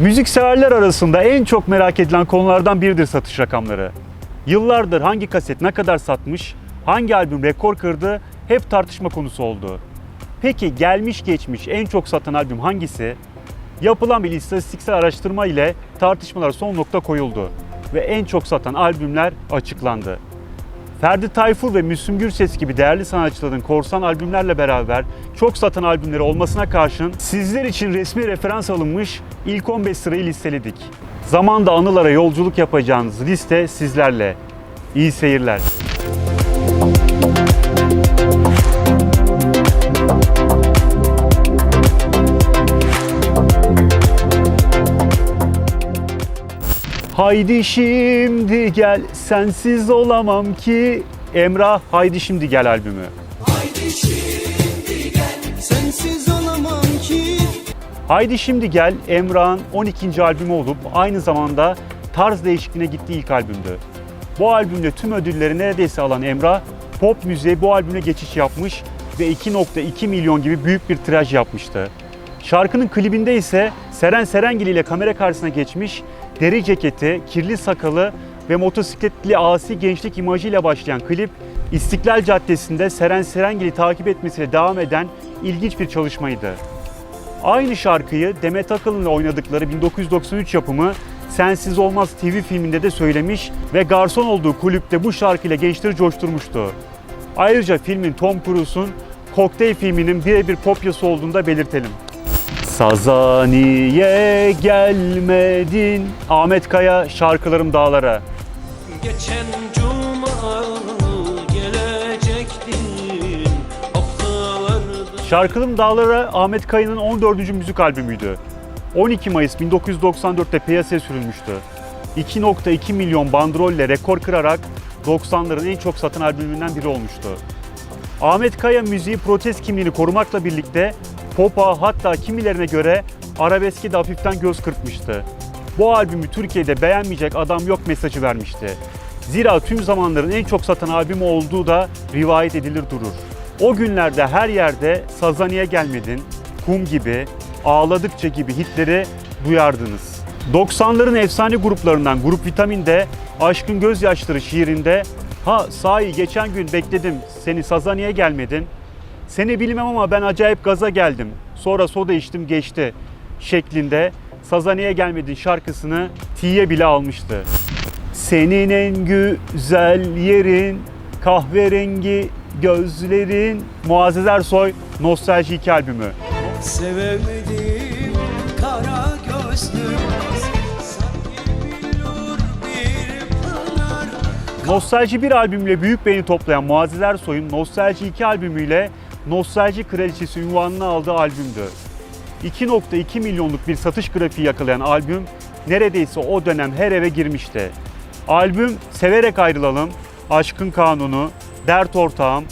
Müzikseverler arasında en çok merak edilen konulardan biridir satış rakamları. Yıllardır hangi kaset ne kadar satmış, hangi albüm rekor kırdı hep tartışma konusu oldu. Peki gelmiş geçmiş en çok satan albüm hangisi? Yapılan bir istatistiksel araştırma ile tartışmalar son nokta koyuldu ve en çok satan albümler açıklandı. Ferdi Tayfur ve Müslüm Gürses gibi değerli sanatçıların korsan albümlerle beraber çok satan albümleri olmasına karşın sizler için resmi referans alınmış ilk 15 sırayı listeledik. Zamanda anılara yolculuk yapacağınız liste sizlerle. İyi seyirler. Haydi şimdi gel sensiz olamam ki Emrah Haydi Şimdi Gel albümü. Haydi şimdi gel Sensiz olamam ki Haydi Şimdi Gel Emrah'ın 12. albümü olup aynı zamanda tarz değişikliğine gittiği ilk albümdü. Bu albümde tüm ödülleri neredeyse alan Emrah, pop müziğe bu albümle geçiş yapmış ve 2.2 milyon gibi büyük bir tiraj yapmıştı. Şarkının klibinde ise Seren Serengil ile kamera karşısına geçmiş, deri ceketi, kirli sakalı ve motosikletli asi gençlik imajıyla başlayan klip, İstiklal Caddesi'nde Seren Serengil'i takip etmesiyle devam eden ilginç bir çalışmaydı. Aynı şarkıyı Demet Akalın'la oynadıkları 1993 yapımı Sensiz Olmaz TV filminde de söylemiş ve garson olduğu kulüpte bu şarkıyla gençleri coşturmuştu. Ayrıca filmin Tom Cruise'un Kokteyl filminin birebir kopyası olduğunu da belirtelim. Sazaniye gelmedin Ahmet Kaya şarkılarım dağlara. Geçen cuma gelecektin Haftalarda Şarkılım Dağlara Ahmet Kaya'nın 14. müzik albümüydü. 12 Mayıs 1994'te piyasaya sürülmüştü. 2.2 milyon bandrolle rekor kırarak 90'ların en çok satan albümünden biri olmuştu. Ahmet Kaya müziği protest kimliğini korumakla birlikte pop'a hatta kimilerine göre arabeske de hafiften göz kırpmıştı. Bu albümü Türkiye'de beğenmeyecek adam yok mesajı vermişti. Zira tüm zamanların en çok satan albümü olduğu da rivayet edilir durur. O günlerde her yerde Sazaniye gelmedin, Kum gibi, Ağladıkça gibi hitleri duyardınız. 90'ların efsane gruplarından Grup Vitamin'de Aşkın Gözyaşları şiirinde Ha sahi geçen gün bekledim seni Sazaniye gelmedin. Seni bilmem ama ben acayip gaza geldim. Sonra soda içtim geçti şeklinde Sazaniye gelmedin şarkısını T'ye bile almıştı. Senin en güzel yerin kahverengi gözlerin Muazzez Ersoy Nostalji 2 albümü. Sevemedim kara gözlüm Nostalji 1 albümüyle büyük beğeni toplayan Muazzez Ersoy'un Nostalji 2 albümüyle Nostalji Kraliçesi unvanını aldığı albümdü. 2.2 milyonluk bir satış grafiği yakalayan albüm neredeyse o dönem her eve girmişti. Albüm Severek Ayrılalım, Aşkın Kanunu, Dert Ortağım,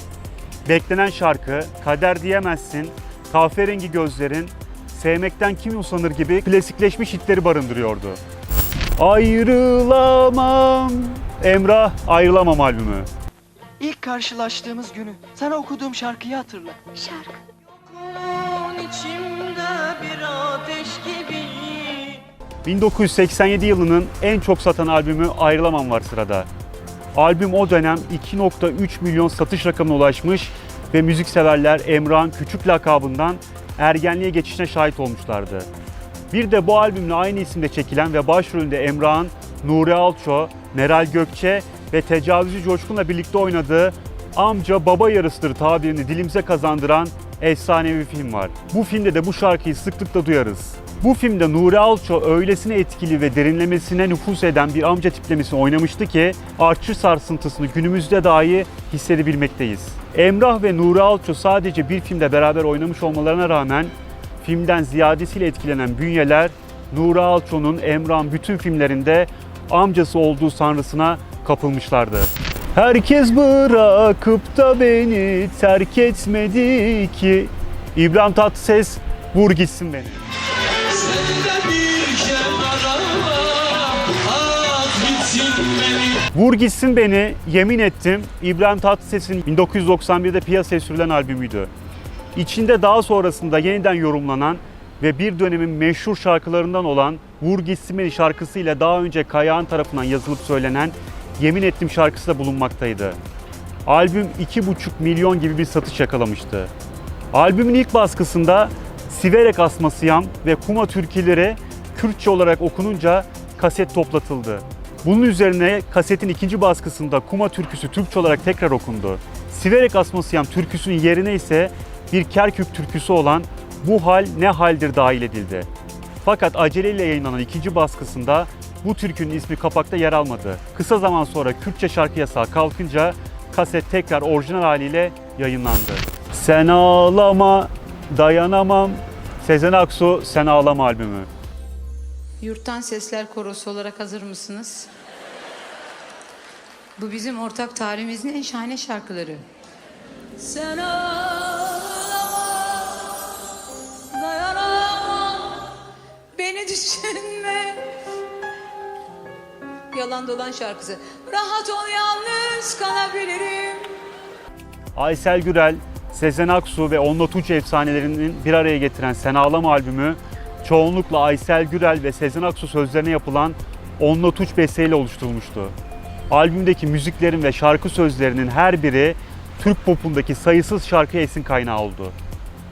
Beklenen Şarkı, Kader Diyemezsin, Kahverengi Gözlerin, Sevmekten Kim Usanır gibi klasikleşmiş hitleri barındırıyordu. Ayrılamam, Emrah Ayrılamam albümü. İlk karşılaştığımız günü sana okuduğum şarkıyı hatırla. Şarkı. Yokluğun içimde bir ateş gibi 1987 yılının en çok satan albümü Ayrılamam var sırada. Albüm o dönem 2.3 milyon satış rakamına ulaşmış ve müzikseverler Emrah'ın küçük lakabından ergenliğe geçişine şahit olmuşlardı. Bir de bu albümle aynı isimde çekilen ve başrolünde Emrah'ın Nuri Alço, Meral Gökçe ve Tecavüzcü Coşkun'la birlikte oynadığı amca baba yarısıdır tabirini dilimize kazandıran efsanevi film var. Bu filmde de bu şarkıyı sıklıkla duyarız. Bu filmde Nuri Alço öylesine etkili ve derinlemesine nüfus eden bir amca tiplemesini oynamıştı ki artçı sarsıntısını günümüzde dahi hissedebilmekteyiz. Emrah ve Nuri Alço sadece bir filmde beraber oynamış olmalarına rağmen filmden ziyadesiyle etkilenen bünyeler Nuri Alço'nun Emrah'ın bütün filmlerinde amcası olduğu sanrısına kapılmışlardı. Herkes bırakıp da beni terk etmedi ki İbrahim Tatlıses vur gitsin beni. Beni Vur gitsin beni yemin ettim İbrahim Tatlıses'in 1991'de piyasaya sürülen albümüydü. İçinde daha sonrasında yeniden yorumlanan ve bir dönemin meşhur şarkılarından olan Vur Gitsin Beni şarkısı ile daha önce Kayağan tarafından yazılıp söylenen Yemin Ettim şarkısı da bulunmaktaydı. Albüm 2,5 milyon gibi bir satış yakalamıştı. Albümün ilk baskısında Siverek Asmasıyam ve Kuma türküleri Kürtçe olarak okununca kaset toplatıldı. Bunun üzerine kasetin ikinci baskısında Kuma türküsü Türkçe olarak tekrar okundu. Siverek Asmasıyam türküsünün yerine ise bir Kerkük türküsü olan Bu Hal Ne Haldir dahil edildi. Fakat aceleyle yayınlanan ikinci baskısında bu türkünün ismi kapakta yer almadı. Kısa zaman sonra Kürtçe şarkı yasağı kalkınca kaset tekrar orijinal haliyle yayınlandı. Sen ağlama, dayanamam. Sezen Aksu Sen Ağlama albümü. Yurttan Sesler Korosu olarak hazır mısınız? Bu bizim ortak tarihimizin en şahane şarkıları. Sen ağlama, dayanamam, beni düşünme. Yalan dolan şarkısı. Rahat ol yalnız kalabilirim. Aysel Gürel, Sezen Aksu ve Onla Tunç efsanelerinin bir araya getiren Sen Ağlama albümü çoğunlukla Aysel Gürel ve Sezen Aksu sözlerine yapılan Onla Tunç besteyle oluşturulmuştu. Albümdeki müziklerin ve şarkı sözlerinin her biri Türk popundaki sayısız şarkı esin kaynağı oldu.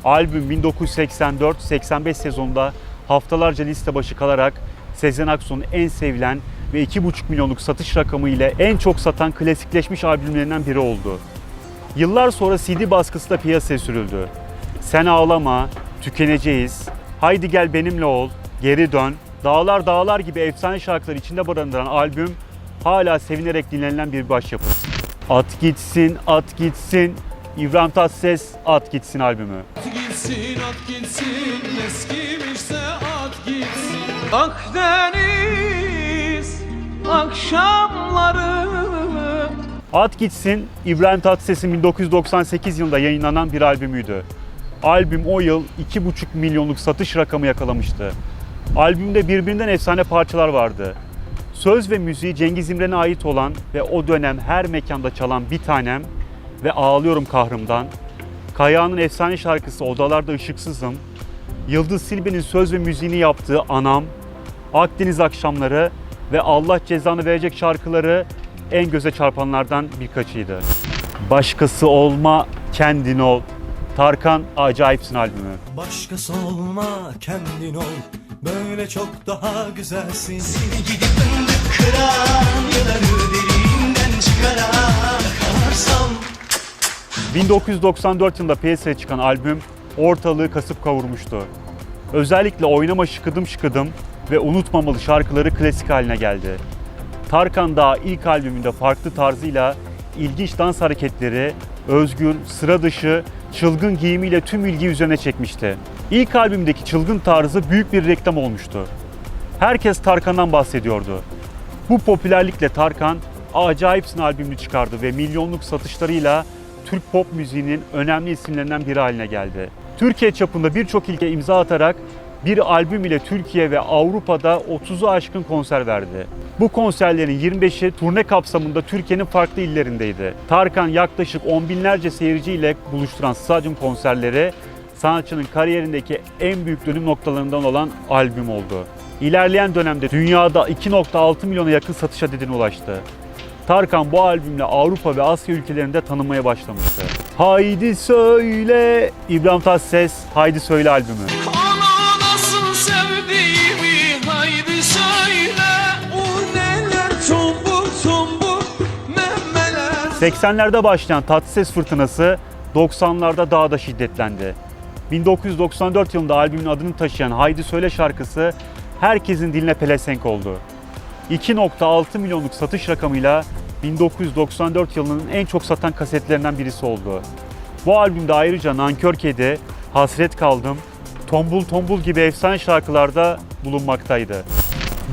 Albüm 1984-85 sezonunda haftalarca liste başı kalarak Sezen Aksu'nun en sevilen ve 2,5 milyonluk satış rakamı ile en çok satan klasikleşmiş albümlerinden biri oldu. Yıllar sonra CD baskısı da piyasaya sürüldü. Sen ağlama, tükeneceğiz, haydi gel benimle ol, geri dön, dağlar dağlar gibi efsane şarkıları içinde barındıran albüm hala sevinerek dinlenilen bir başyapıt. At gitsin, at gitsin, İbrahim Tatlıses At Gitsin albümü. At gitsin at gitsin eskimişse at gitsin Akdeniz At Gitsin, İbrahim Tatlıses'in 1998 yılında yayınlanan bir albümüydü. Albüm o yıl 2,5 milyonluk satış rakamı yakalamıştı. Albümde birbirinden efsane parçalar vardı. Söz ve müziği Cengiz İmren'e ait olan ve o dönem her mekanda çalan Bir Tanem ve Ağlıyorum Kahrım'dan, Kayağan'ın efsane şarkısı Odalarda Işıksızım, Yıldız Silbe'nin söz ve müziğini yaptığı Anam, Akdeniz Akşamları ve Allah Cezanı Verecek şarkıları en göze çarpanlardan birkaçıydı. Başkası olma, kendin ol. Tarkan Acayipsin albümü. Başkası olma kendin ol Böyle çok daha güzelsin Seni gidip fındık kıran Yıları derinden çıkaran Kalarsam 1994 yılında piyasaya çıkan albüm ortalığı kasıp kavurmuştu. Özellikle Oynama Şıkıdım Şıkıdım ve Unutmamalı şarkıları klasik haline geldi. Tarkan daha ilk albümünde farklı tarzıyla ilginç dans hareketleri, özgür, sıra dışı, çılgın giyimiyle tüm ilgiyi üzerine çekmişti. İlk albümdeki çılgın tarzı büyük bir reklam olmuştu. Herkes Tarkan'dan bahsediyordu. Bu popülerlikle Tarkan Acayipsin albümünü çıkardı ve milyonluk satışlarıyla Türk pop müziğinin önemli isimlerinden biri haline geldi. Türkiye çapında birçok ilke imza atarak bir albüm ile Türkiye ve Avrupa'da 30'u aşkın konser verdi. Bu konserlerin 25'i turne kapsamında Türkiye'nin farklı illerindeydi. Tarkan yaklaşık on binlerce seyirciyle buluşturan stadyum konserleri sanatçının kariyerindeki en büyük dönüm noktalarından olan albüm oldu. İlerleyen dönemde dünyada 2.6 milyona yakın satış adedine ulaştı. Tarkan bu albümle Avrupa ve Asya ülkelerinde tanınmaya başlamıştı. Haydi söyle İbrahim Tatlıses Haydi Söyle albümü. 80'lerde başlayan Tatlıses fırtınası 90'larda daha da şiddetlendi. 1994 yılında albümün adını taşıyan Haydi Söyle şarkısı herkesin diline pelesenk oldu. 2.6 milyonluk satış rakamıyla 1994 yılının en çok satan kasetlerinden birisi oldu. Bu albümde ayrıca Nankör Kedi, Hasret Kaldım, Tombul Tombul gibi efsane şarkılarda bulunmaktaydı.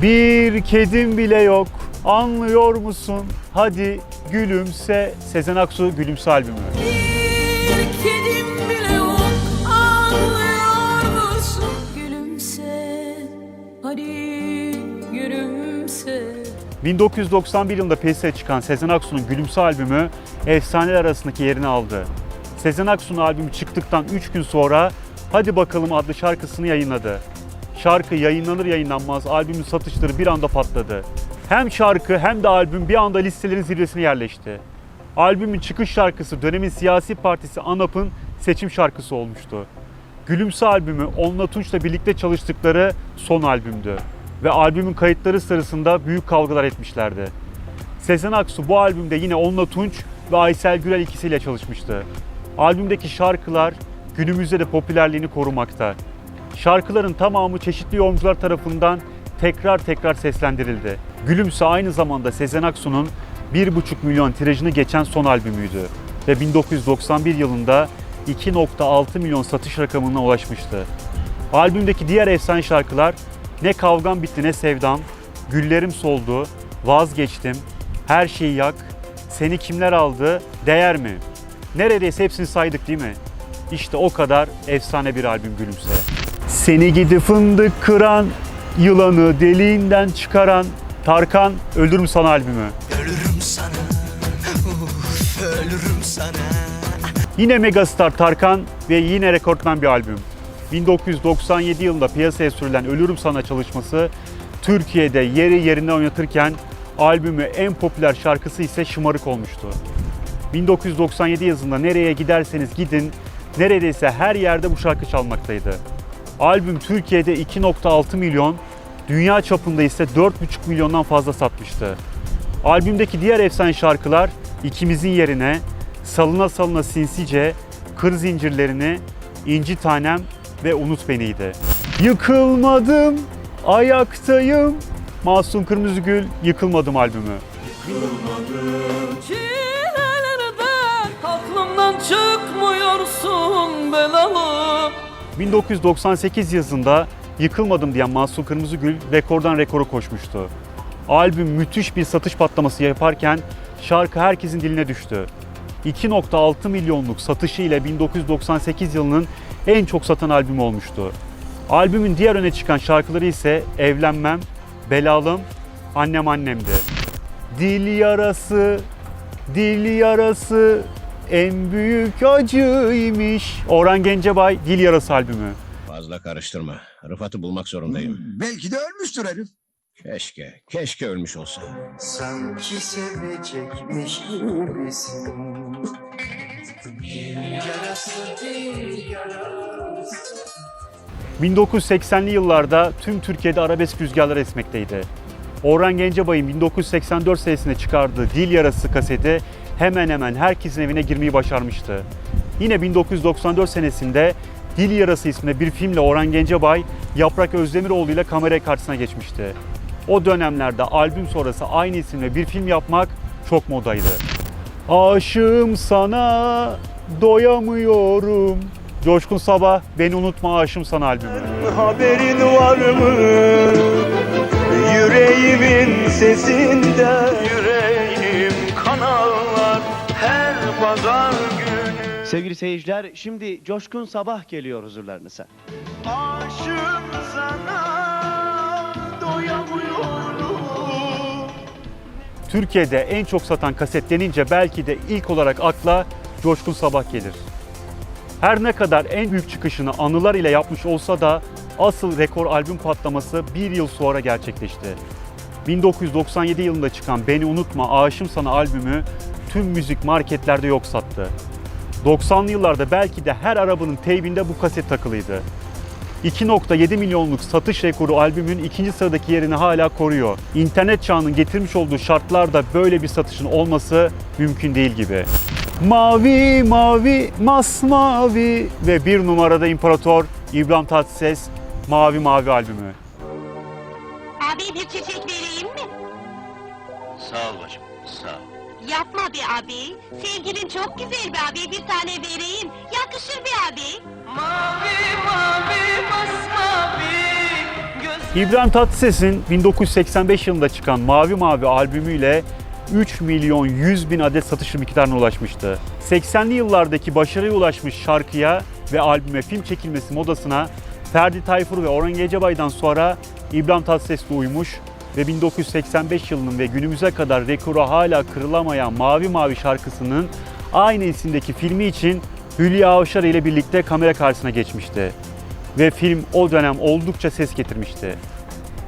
Bir kedim bile yok, anlıyor musun? Hadi gülümse, Sezen Aksu Gülümse albümü. Bir kedim bile yok anlıyor musun? Gülümse hadi gülümse 1991 yılında piyasaya çıkan Sezen Aksu'nun Gülümse albümü efsaneler arasındaki yerini aldı. Sezen Aksu'nun albümü çıktıktan 3 gün sonra Hadi Bakalım adlı şarkısını yayınladı. Şarkı yayınlanır yayınlanmaz albümün satışları bir anda patladı. Hem şarkı hem de albüm bir anda listelerin zirvesine yerleşti. Albümün çıkış şarkısı dönemin siyasi partisi ANAP'ın seçim şarkısı olmuştu. Gülümse albümü Onla Tunç'la birlikte çalıştıkları son albümdü. Ve albümün kayıtları sırasında büyük kavgalar etmişlerdi. Sezen Aksu bu albümde yine Onla Tunç ve Aysel Gürel ikisiyle çalışmıştı. Albümdeki şarkılar günümüzde de popülerliğini korumakta. Şarkıların tamamı çeşitli yorumcular tarafından tekrar tekrar seslendirildi. Gülümse aynı zamanda Sezen Aksu'nun 1,5 milyon tirajını geçen son albümüydü ve 1991 yılında 2.6 milyon satış rakamına ulaşmıştı. Albümdeki diğer efsane şarkılar Ne Kavgam Bitti Ne Sevdam, Güllerim Soldu, Vazgeçtim, Her Şeyi Yak, Seni Kimler Aldı, Değer Mi? Neredeyse hepsini saydık değil mi? İşte o kadar efsane bir albüm Gülümse. Seni gidi fındık kıran, yılanı deliğinden çıkaran Tarkan Öldürüm Sana albümü. Ölürüm sana Uf, ölürüm sana Yine megastar Tarkan ve yine rekortmen bir albüm. 1997 yılında piyasaya sürülen Ölürüm Sana çalışması Türkiye'de yeri yerine oynatırken albümü en popüler şarkısı ise Şımarık olmuştu. 1997 yazında nereye giderseniz gidin neredeyse her yerde bu şarkı çalmaktaydı. Albüm Türkiye'de 2.6 milyon, dünya çapında ise 4.5 milyondan fazla satmıştı. Albümdeki diğer efsane şarkılar İkimizin Yerine, Salına Salına Sinsice, Kır Zincirlerini, İnci Tanem ve Unut Beni'ydi. Yıkılmadım, ayaktayım. Masum Kırmızıgül Yıkılmadım albümü. Çilelerden aklımdan çıkmıyorsun belalı 1998 yazında Yıkılmadım diyen Mahsun Kırmızıgül rekordan rekoru koşmuştu. Albüm müthiş bir satış patlaması yaparken şarkı herkesin diline düştü. 2.6 milyonluk satışı ile 1998 yılının en çok satan albümü olmuştu. Albümün diğer öne çıkan şarkıları ise Evlenmem, Belalım, Annem Annem'di. Dil yarası, dil yarası en büyük acıymış. Orhan Gencebay Dil Yarası albümü. Fazla karıştırma. Rıfat'ı bulmak zorundayım. Belki de ölmüştür herif. Keşke, keşke ölmüş olsa. Sanki sevecekmiş gibisin 1980'li yıllarda tüm Türkiye'de arabesk rüzgarlar esmekteydi. Orhan Gencebay'ın 1984 senesinde çıkardığı Dil Yarası kaseti hemen hemen herkesin evine girmeyi başarmıştı. Yine 1994 senesinde Dil Yarası isminde bir filmle Orhan Gencebay, Yaprak Özdemiroğlu ile kamera karşısına geçmişti. O dönemlerde albüm sonrası aynı isimle bir film yapmak çok modaydı. Aşığım sana doyamıyorum. Coşkun Sabah Beni Unutma Aşığım Sana albümü. Haberin var mı? Yüreğimin sesinde pazar günü Sevgili seyirciler, şimdi Coşkun Sabah geliyor huzurlarınıza. Aşığım sana doyamıyorum Türkiye'de en çok satan kaset denince belki de ilk olarak akla Coşkun Sabah gelir. Her ne kadar en büyük çıkışını anılar ile yapmış olsa da asıl rekor albüm patlaması bir yıl sonra gerçekleşti. 1997 yılında çıkan Beni Unutma Aşığım Sana albümü tüm müzik marketlerde yok sattı. 90'lı yıllarda belki de her arabanın teybinde bu kaset takılıydı. 2.7 milyonluk satış rekoru albümün ikinci sıradaki yerini hala koruyor. İnternet çağının getirmiş olduğu şartlarda böyle bir satışın olması mümkün değil gibi. Mavi mavi masmavi ve bir numarada imparator İbrahim Tatlıses Mavi Mavi albümü. Abi bir çiçek vereyim mi? Sağ ol bacım Yapma be abi. Sevgilin çok güzel be abi. Bir tane vereyim. Yakışır be abi. Mavi mavi masmavi göz İbrahim Tatlıses'in 1985 yılında çıkan Mavi Mavi albümüyle 3 milyon 100 bin adet satış miktarına ulaşmıştı. 80'li yıllardaki başarıya ulaşmış şarkıya ve albüme film çekilmesi modasına Ferdi Tayfur ve Orhan Gencebay'dan sonra İbrahim Tatlıses de uymuş ve 1985 yılının ve günümüze kadar rekoru hala kırılamayan Mavi Mavi şarkısının aynı isimdeki filmi için Hülya Avşar ile birlikte kamera karşısına geçmişti. Ve film o dönem oldukça ses getirmişti.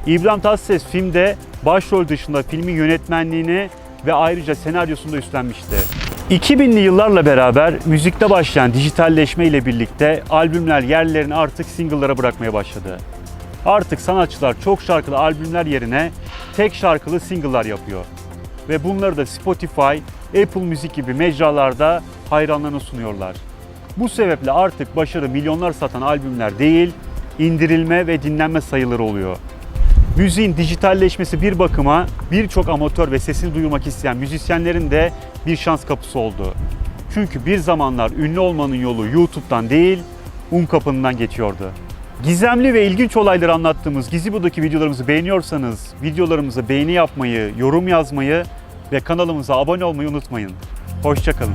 İbrahim Tatlıses filmde başrol dışında filmin yönetmenliğini ve ayrıca senaryosunu da üstlenmişti. 2000'li yıllarla beraber müzikte başlayan dijitalleşme ile birlikte albümler yerlerini artık single'lara bırakmaya başladı. Artık sanatçılar çok şarkılı albümler yerine tek şarkılı single'lar yapıyor. Ve bunları da Spotify, Apple Müzik gibi mecralarda hayranlarına sunuyorlar. Bu sebeple artık başarı milyonlar satan albümler değil, indirilme ve dinlenme sayıları oluyor. Müziğin dijitalleşmesi bir bakıma birçok amatör ve sesini duyurmak isteyen müzisyenlerin de bir şans kapısı oldu. Çünkü bir zamanlar ünlü olmanın yolu YouTube'dan değil, un kapından geçiyordu. Gizemli ve ilginç olayları anlattığımız Gizibu'daki videolarımızı beğeniyorsanız videolarımıza beğeni yapmayı, yorum yazmayı ve kanalımıza abone olmayı unutmayın. Hoşçakalın.